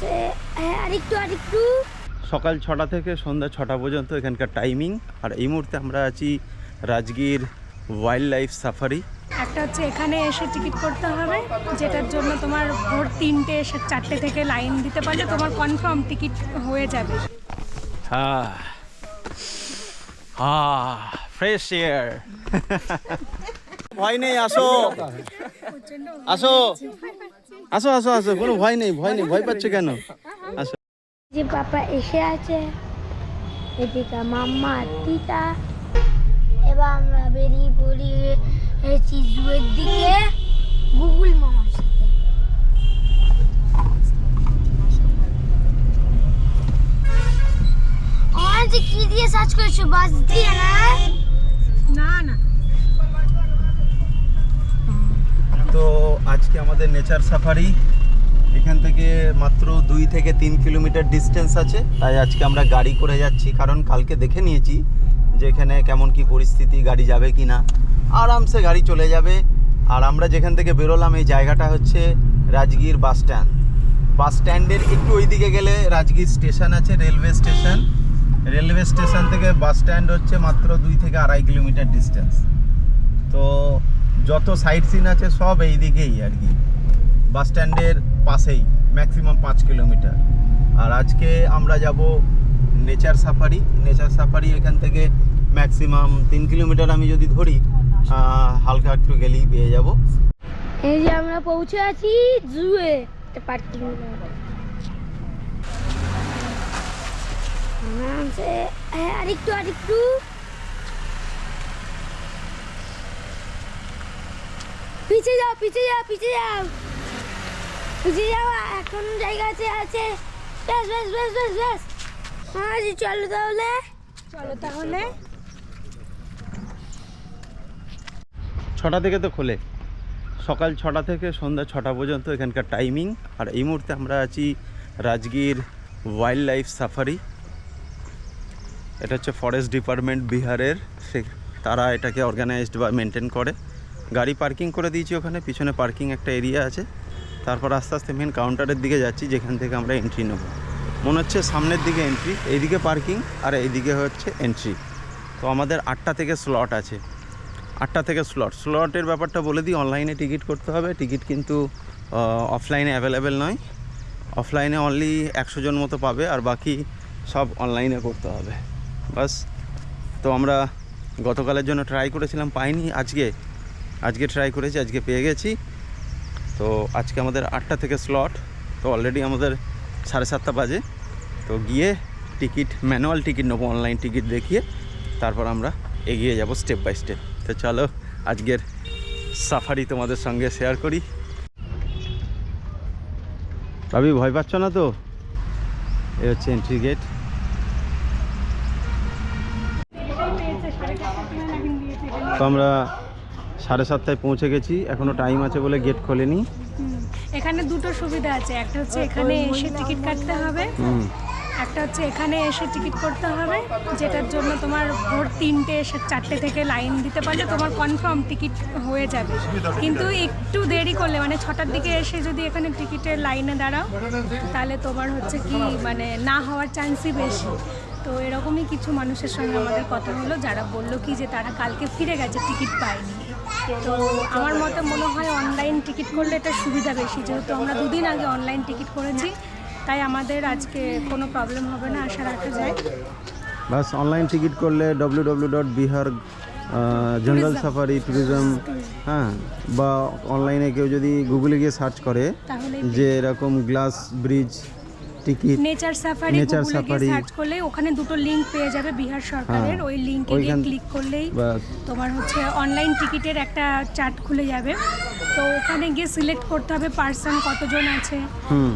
হ্যাঁ আরেকটু আরেকটু। সকাল ছটা থেকে সন্ধ্যা ছটা পর্যন্ত এখানকার টাইমিং আর এই মুহূর্তে আমরা আছি রাজগীর ওয়াইল্ড লাইফ সাফারি একটা হচ্ছে এখানে এসে টিকিট করতে হবে যেটার জন্য তোমার ভোর তিনটে এসে চারটে থেকে লাইন দিতে পারলে তোমার কনফার্ম টিকিট হয়ে যাবে। হ্যাঁ হ্যাঁ ফ্রেশ এয়ার ভয় নেই আসো। আসো। আসো আসো আসো কোনো ভয় নেই ভয় নেই ভয় পাচ্ছ কেন? আসো। যে পাপা এসে আছে এদিকে মাম্মা তিতা এবার আমরা বেরিয়ে পড়ি চিজুয়ের দিকে গুগল মামার সাথে আমার যে কি দিয়ে সার্চ করেছ? বাস দিয়ে না? না না। আজকে আমাদের নেচার সাফারি এখান থেকে মাত্র দুই থেকে তিন কিলোমিটার ডিস্টেন্স আছে, তাই আজকে আমরা গাড়ি করে যাচ্ছি, কারণ কালকে দেখে নিয়েছি যে এখানে কেমন কি পরিস্থিতি, গাড়ি যাবে কি না আরামসে গাড়ি চলে যাবে। আর আমরা যেখান থেকে বেরোলাম, এই জায়গাটা হচ্ছে রাজগীর বাস স্ট্যান্ড বাস স্ট্যান্ডের একটু ওইদিকে গেলে রাজগীর স্টেশন আছে রেলওয়ে স্টেশন রেলওয়ে স্টেশন থেকে বাস স্ট্যান্ড হচ্ছে মাত্র দুই থেকে আড়াই কিলোমিটার ডিস্টেন্স তো যত সাইট সিন আছে সব এই দিকেই আর কি। বাস স্ট্যান্ডের পাশেই ম্যাক্সিমাম পাঁচ কিলোমিটার আর আজকে আমরা যাব নেচার সাফারি নেচার সাফারি এখান থেকে ম্যাক্সিমাম তিন কিলোমিটার আমি যদি ধরি হালকা একটু গেলেই পেয়ে যাব। এই যে আমরা পৌঁছে আছি জুয়ে পার্কিং আরামসে হ্যাঁ আরেকটু আরেকটু। পিছে যাও পিছে যাও পিছে যাও। পিছে যাও এখন জায়গা আছে আছে। বেশ বেশ বেশ বেশ বেশ আজ চলো তাহলে। চলো তাহলে। ছটা থেকে তো খোলে। সকাল ছটা থেকে সন্ধ্যা ছটা পর্যন্ত এখানকার টাইমিং আর এই মুহূর্তে আমরা আছি রাজগীর ওয়াইল্ড লাইফ সাফারি এটা হচ্ছে ফরেস্ট ডিপার্টমেন্ট বিহারের। সে তারা এটাকে অর্গানাইজড বা মেনটেন করে। গাড়ি পার্কিং করে দিয়েছি ওখানে, পিছনে পার্কিং একটা এরিয়া আছে। তারপর আস্তে আস্তে মেন কাউন্টারের দিকে যাচ্ছি, যেখান থেকে আমরা এন্ট্রি নেব। মনে হচ্ছে সামনের দিকে এন্ট্রি এইদিকে পার্কিং আর এইদিকে হচ্ছে এন্ট্রি তো আমাদের আটটা থেকে স্লট আছে। আটটা থেকে স্লট স্লটের ব্যাপারটা বলে দিই অনলাইনে টিকিট করতে হবে। টিকিট কিন্তু অফলাইনে অ্যাভেলেবেল নয়। অফলাইনে অনলি একশো জন মতো পাবে আর বাকি সব অনলাইনে করতে হবে। বাস। তো আমরা গতকালের জন্য ট্রাই করেছিলাম, পাইনি। আজকে আজকে ট্রাই করেছি, আজকে পেয়ে গেছি। তো আজকে আমাদের আটটা থেকে স্লট তো অলরেডি আমাদের সাড়ে সাতটা বাজে। তো গিয়ে টিকিট ম্যানুয়াল টিকিট নেব অনলাইন টিকিট দেখিয়ে, তারপর আমরা এগিয়ে যাব স্টেপ বাই স্টেপ তো চলো, আজকের সাফারি তোমাদের সঙ্গে শেয়ার করি। ভাবি, ভয় পাচ্ছ না তো? এ হচ্ছে এন্ট্রি গেট তো আমরা সাড়ে সাতটায় পৌঁছে গেছি এখনও টাইম আছে বলে গেট খোলেনি। এখানে দুটো সুবিধা আছে একটা হচ্ছে এখানে এসে টিকিট কাটতে হবে একটা হচ্ছে এখানে এসে টিকিট করতে হবে যেটার জন্য তোমার ভোর তিনটে এসে চারটে থেকে লাইন দিতে পারলে তোমার কনফার্ম টিকিট হয়ে যাবে। কিন্তু একটু দেরি করলে মানে ছটার দিকে এসে যদি এখানে টিকিটের লাইনে দাঁড়াও তাহলে তোমার হচ্ছে কি মানে না হওয়ার চান্সই বেশি। তো এরকমই কিছু মানুষের সঙ্গে আমাদের কথা হলো যারা বলল কি যে তারা কালকে ফিরে গেছে টিকিট পায়নি। তো আমার মতে মনে হয় অনলাইন টিকিট করলে এটা সুবিধা বেশি যেহেতু আমরা দুদিন আগে অনলাইন টিকিট করেছি তাই আমাদের আজকে কোনো প্রবলেম হবে না আশা রাখা যায়। বাস অনলাইন টিকিট করলে W W dot Bihar jungle safari tourism হ্যাঁ বা অনলাইনে কেউ যদি গুগলে গিয়ে সার্চ করে যে এরকম glass bridge ticket nature safari গিয়ে safari। সার্চ করলে ওখানে দুটো লিংক পেয়ে যাবে বিহার সরকারের হ্যাঁ, ওই লিংকে গিয়ে ক্লিক করলেই তোমার হচ্ছে অনলাইন টিকিটের একটা চার্ট খুলে যাবে। তো ওখানে গিয়ে সিলেক্ট করতে হবে পার্সন কতজন আছে।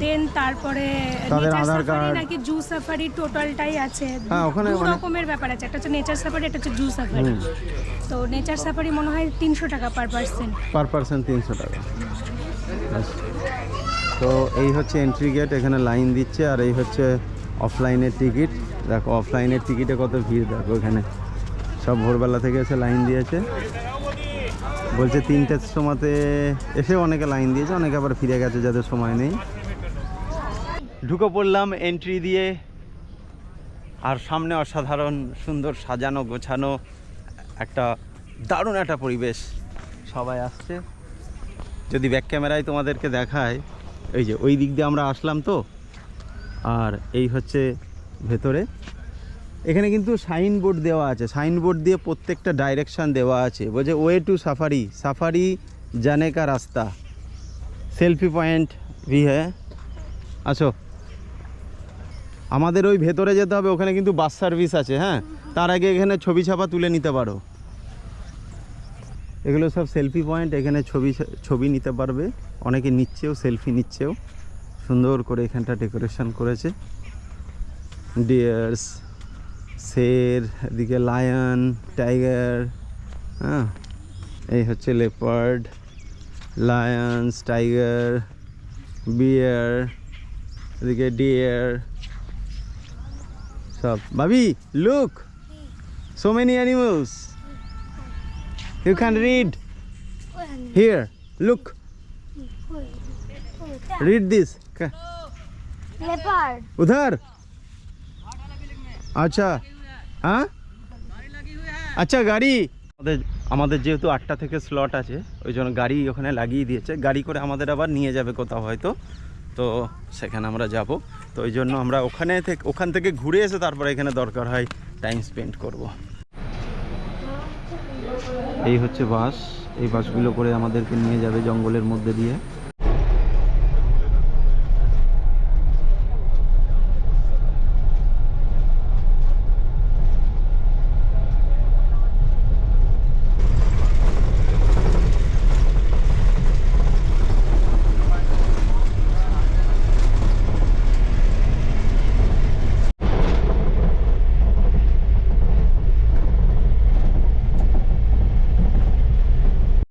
দেন তারপরে তাদের নেচার আধার সাফারি কার্ড। নাকি জু সাফারি টোটালটাই আছে। হ্যাঁ, ওখানে রকমের ব্যাপার আছে। একটা হচ্ছে নেচার সাফারি একটা হচ্ছে জু সাফারি। তো নেচার সাফারি মনে হয় তিনশো টাকা পার পার্সন পার পার্সন তিনশো টাকা। তো এই হচ্ছে এন্ট্রি গেট এখানে লাইন দিচ্ছে আর এই হচ্ছে অফলাইনের টিকিট দেখো অফলাইনের টিকিটে কত ভিড়, দেখো এখানে। সব ভোরবেলা থেকে এসে লাইন দিয়েছে। বলছে তিনটের সময়তে এসে অনেকে লাইন দিয়েছে, অনেকে আবার ফিরে গেছে যাদের সময় নেই। ঢুকে পড়লাম এন্ট্রি দিয়ে। আর সামনে অসাধারণ সুন্দর সাজানো, গোছানো, একটা দারুণ একটা পরিবেশ। সবাই আসছে। যদি ব্যাক ক্যামেরায় তোমাদেরকে দেখায় এই যে ওই দিক দিয়ে আমরা আসলাম তো। আর এই হচ্ছে ভেতরে। এখানে কিন্তু সাইন বোর্ড দেওয়া আছে। সাইন বোর্ড দিয়ে প্রত্যেকটা ডাইরেকশন দেওয়া আছে। বলছে ওয়ে টু সাফারি সাফারি জানে কা রাস্তা। সেলফি পয়েন্ট ভি হ্যাঁ। আছো আমাদের ওই ভেতরে যেতে হবে। ওখানে কিন্তু বাস সার্ভিস আছে হ্যাঁ? তার আগে এখানে ছবি ছাপা তুলে নিতে পারো। এগুলো সব সেলফি পয়েন্ট এখানে ছবি ছবি নিতে পারবে। অনেকে নিচ্ছেও সেলফি নিচ্ছেও। সুন্দর করে এখানটা ডেকোরেশন করেছে। ডিয়ার্স শের এদিকে লায়ন টাইগার হ্যাঁ? এই হচ্ছে লেপার্ড লায়ন্স টাইগার বিয়ার এদিকে ডিয়ার সব। ভাবি look so many animals you can read here look read this leopard उधर আচ্ছা হ্যাঁ আচ্ছা গাড়ি আমাদের আমাদের যেহেতু আটটা থেকে স্লট আছে ওই জন্য গাড়ি ওখানে লাগিয়ে দিয়েছে গাড়ি করে আমাদের আবার নিয়ে যাবে কোথাও হয়তো তো সেখানে আমরা যাব তো ওই জন্য আমরা ওখানে থেকে ওখান থেকে ঘুরে এসে তারপরে এখানে দরকার হয় টাইম স্পেন্ড করব এই হচ্ছে বাস। এই বাসগুলো করে আমাদেরকে নিয়ে যাবে জঙ্গলের মধ্যে দিয়ে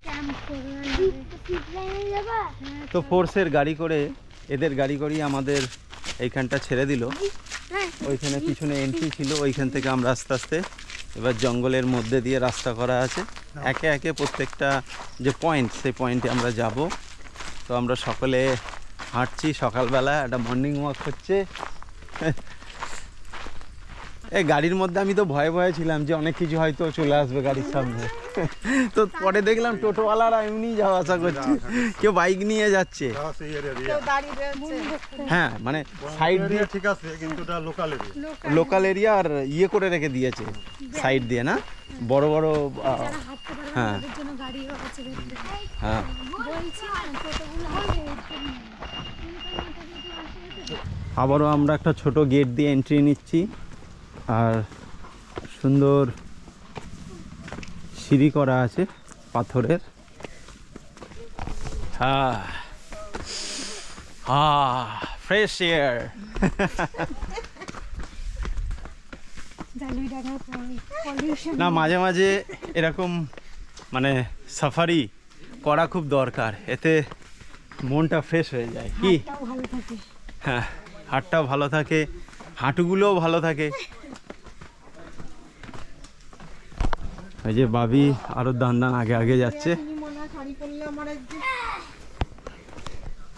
ক্যাম্প করবে যাবা তো ফোর্সের গাড়ি করে এদের গাড়ি করেই আমাদের এইখানটা ছেড়ে দিল। হ্যাঁ। ওইখানে পিছনে এন্ট্রি ছিল ওইখান থেকে আমরা আস্তে আস্তে এবার জঙ্গলের মধ্যে দিয়ে রাস্তা করা আছে। একে একে প্রত্যেকটা যে পয়েন্ট সেই পয়েন্টে আমরা যাব। তো আমরা সকলে হাঁটছি সকালবেলা একটা মর্নিং ওয়াক হচ্ছে। এই গাড়ির মধ্যে আমি তো ভয়ে ভয়ে ছিলাম যে অনেক কিছু হয়তো চলে আসবে গাড়ির সামনে। তো পরে দেখলাম টোটোওয়ালারা এমনি যাওয়া আসা করছে। কেউ বাইক নিয়ে যাচ্ছে। হ্যাঁ মানে সাইড দিয়ে ঠিক আছে কিন্তু লোকাল এরিয়া আর ইয়ে করে রেখে দিয়েছে। সাইড দিয়ে না? বড় বড় হ্যাঁ। হ্যাঁ। আবারও আমরা একটা ছোট গেট দিয়ে এন্ট্রি নিচ্ছি। আর সুন্দর সিঁড়ি করা আছে পাথরের। হ্যাঁ। হ্যাঁ ফ্রেশ এয়ার জালুই ডাঙার পলিউশন না মাঝে মাঝে এরকম মানে সাফারি করা খুব দরকার। এতে মনটা ফ্রেশ হয়ে যায়। কি? হ্যাঁ হাটটাও ভালো থাকে হাঁটুগুলোও ভালো থাকে। এই যে বাবি আরও দান দান আগে আগে যাচ্ছে।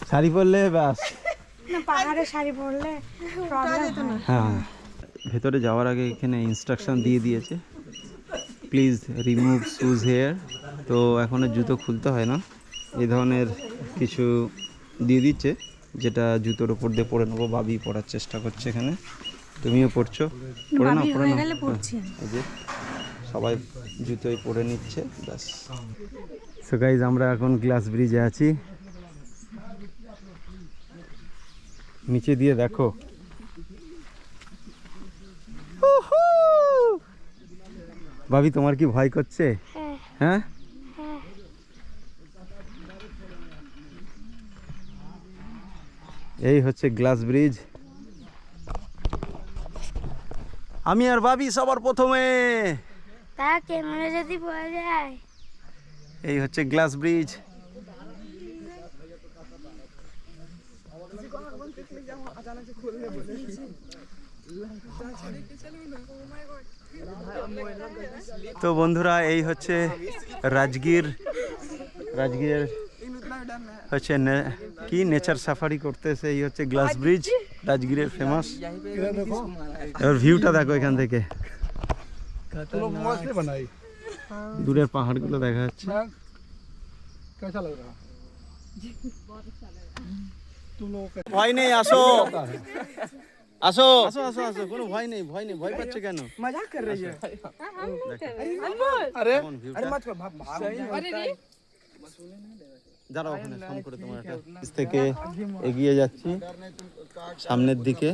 শাড়ি পরলে ব্যাস। না হয়। হ্যাঁ ভেতরে যাওয়ার আগে এখানে ইনস্ট্রাকশন দিয়ে দিয়েছে। প্লিজ রিমুভ শুজ হেয়ার তো এখন আর জুতো খুলতে হয় না। এই ধরনের কিছু দিয়ে দিচ্ছে যেটা জুতোর উপর দিয়ে পরে নেব। বাবি পড়ার চেষ্টা করছে এখানে। তুমিও পড়ছো পড়ে নাও বাবি পড়ে হয়ে সবাই জুতোই পরে নিচ্ছে ব্যাস। সো গাইজ আমরা এখন গ্লাস ব্রিজে আছি। নিচে দিয়ে দেখো। ভাবি তোমার কি ভয় করছে? হ্যাঁ। হ্যাঁ? হ্যাঁ। এই হচ্ছে গ্লাস ব্রিজ আমি আর ভাবি সবার প্রথমে। তা যদি যায়। এই হচ্ছে গ্লাস ব্রিজ। তো বন্ধুরা, এই হচ্ছে রাজগীর। রাজগীরের হচ্ছে কি নেচার সাফারি করতেছে, এই হচ্ছে গ্লাস ব্রিজ, রাজগীরের ফেমাস এবার ভিউটা দেখো এখান থেকে। দূরের পাহাড়গুলো দেখা যাচ্ছে ভয় নেই আসো আসো আসো আসো আসো কোনো ভয় নেই ভয় নেই ভয় কেন যারা থেকে এগিয়ে যাচ্ছি সামনের দিকে